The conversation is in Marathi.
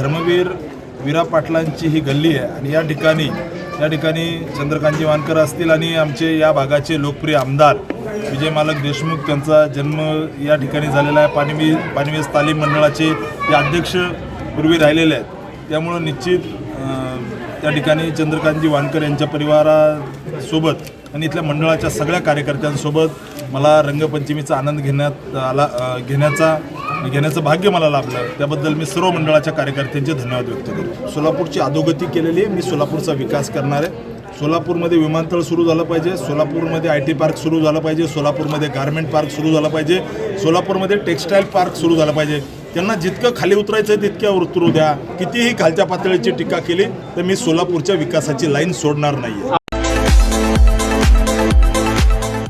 धर्मवीर विरा पाटलांची ही गल्ली आहे आणि या ठिकाणी या ठिकाणी चंद्रकांतजी वानकर असतील आणि आमचे या भागाचे लोकप्रिय आमदार विजय मालक देशमुख त्यांचा जन्म या ठिकाणी झालेला आहे. पाणीवी पाणीवेस तालीम मंडळाचे ते अध्यक्ष पूर्वी राहिलेले आहेत त्यामुळं निश्चित त्या ठिकाणी चंद्रकांतजी वानकर यांच्या परिवारासोबत आणि इथल्या मंडळाच्या सगळ्या कार्यकर्त्यांसोबत मला रंगपंचमीचा आनंद घेण्यात आला घेण्याचा घेण्याचं भाग्य मला लाभलं. त्याबद्दल मी सर्व मंडळाच्या कार्यकर्त्यांचे धन्यवाद व्यक्त करतो. सोलापूरची अधोगती केलेली आहे. मी सोलापूरचा विकास करणार आहे. सोलापूरमध्ये विमानतळ सुरू झालं पाहिजे. सोलापूरमध्ये आय टी पार्क सुरू झालं पाहिजे. सोलापूरमध्ये गारमेंट पार्क सुरू झालं पाहिजे. सोलापूरमध्ये टेक्स्टाईल पार्क सुरू झालं पाहिजे. त्यांना जितकं खाली उतरायचं आहे तितक्या उतरू द्या. कितीही खालच्या पातळीची टीका केली तर मी सोलापूरच्या विकासाची लाईन सोडणार नाही